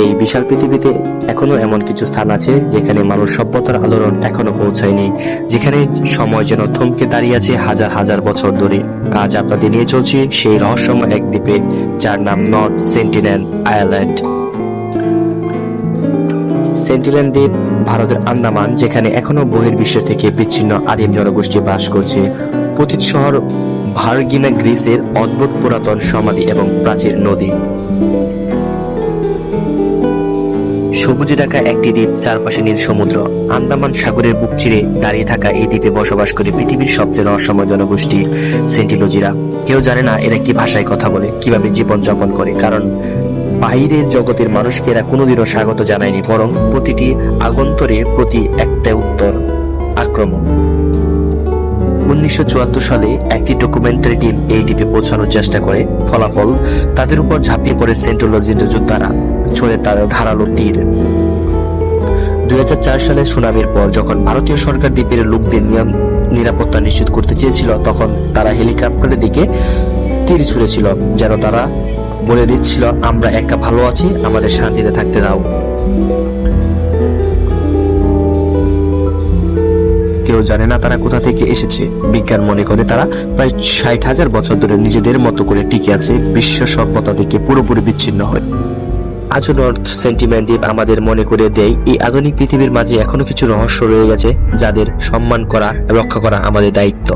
এই বিশাল পৃথিবীতে এখনও এমন কিছু স্থান আছে যেখানে মানুষ সভ্যতার আলোড়ন এখনও পৌঁছায়নি, যেখানে সময় যেন থমকে দাঁড়িয়ে আছে হাজার হাজার বছর ধরে। আজ আপনাদের নিয়ে চলছি সেই রহস্যময় এক দ্বীপে, যার নাম নর্থ সেন্টিনেল আয়ারল্যান্ড। সেন্টিল্যান্ড দ্বীপ ভারতের আন্দামান, যেখানে এখনও বহির্বিশ্ব থেকে বিচ্ছিন্ন আদিম জনগোষ্ঠী বাস করছে। পতিত শহর ভার্গিনা গ্রিসের অদ্ভুত পুরাতন সমাধি এবং প্রাচীর নদী। সবুজে ঢাকা একটি দ্বীপ, চারপাশে নীল সমুদ্র। আন্দামান সাগরের বুক চিরে দাঁড়িয়ে থাকা এই দ্বীপে বসবাস করে পৃথিবীর সবচেয়ে রহস্যময় জনগোষ্ঠী সেন্টিলোজিরা। কেউ জানে না এরা কি ভাষায় কথা বলে, কীভাবে জীবন যাপন করে, কারণ বাইরের জগতের মানুষকে এরা কোনোদিনও স্বাগত জানায়নি, বরং প্রতিটি আগন্তরে প্রতি একটা উত্তর, আক্রমণ। উনিশশো চুয়াত্তর সালে একটি ডকুমেন্টারি টিম এই দ্বীপে পৌঁছানোর চেষ্টা করে, ফলাফল তাদের উপর ঝাঁপিয়ে পড়ে সেন্ট্রোলজির যোদ্ধারা। ছড়ে তাদের ধারালো তীর। দুই হাজার চার সালে সুনামির পর যখন ভারতীয় সরকার দ্বীপের লোকদের নিরাপত্তা নিশ্চিত করতে চেয়েছিল, তখন তারা হেলিকপ্টারের দিকে তীর ছুঁড়েছিল, যেন তারা বলে দিচ্ছিল, আমরা একা ভালো আছি, আমাদের শান্তিতে থাকতে দাও। কেউ জানে না তারা কোথা থেকে এসেছে। বিজ্ঞান মনে করে তারা প্রায় ষাট হাজার বছর ধরে নিজেদের মতো করে টিকে আছে, বিশ্ব সভ্যতা থেকে পুরোপুরি বিচ্ছিন্ন হয়ে আজও নর্থ সেন্টিমেন্ট দ্বীপ আমাদের মনে করে দেয়, এই আধুনিক পৃথিবীর মাঝে এখনও কিছু রহস্য রয়ে গেছে যাদের সম্মান করা, রক্ষা করা আমাদের দায়িত্ব।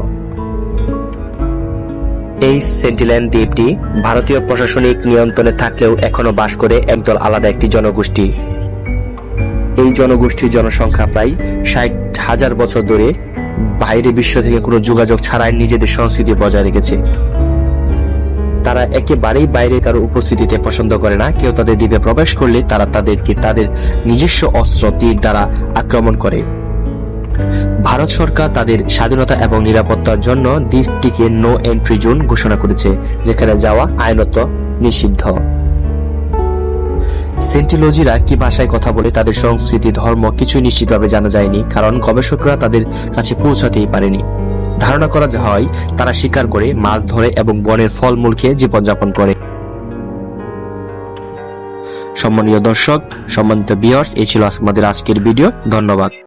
এই সেন্টিল্যান্ড দ্বীপটি ভারতীয় প্রশাসনিক নিয়ন্ত্রণে থাকলেও এখনও বাস করে একদল আলাদা একটি জনগোষ্ঠী। এই জনগোষ্ঠীর জনসংখ্যা প্রায় ষাট হাজার বছর ধরে বাইরে বিশ্ব থেকে কোনো যোগাযোগ ছাড়াই নিজেদের সংস্কৃতি বজায় রেখেছে। তারা একেবারেই বাইরে কারও উপস্থিতিতে পছন্দ করে না। কেউ তাদের দ্বীপে প্রবেশ করলে তারা তাদেরকে তাদের নিজস্ব অস্ত্র তীর দ্বারা আক্রমণ করে। ভারত সরকার তাদের স্বাধীনতা এবং নিরাপত্তার জন্য দ্বীপটিকে নো এন্ট্রি জোন ঘোষণা করেছে, যেখানে যাওয়া আইনত নিষিদ্ধ। সেন্টিলজিরা কি ভাষায় কথা বলে তাদের সংস্কৃতি, ধর্ম কিছুই নিশ্চিতভাবে জানা যায়নি, কারণ গবেষকরা তাদের কাছে পৌঁছাতেই পারেনি। ধারণা করা হয়, তারা শিকার করে মাছ ধরে এবং বনের ফলমূল খেয়ে জীবনযাপন করে। সম্মানীয় দর্শক, সম্মানিত বিয়ার্স এই ছিল আমাদের আজকের ভিডিও ধন্যবাদ।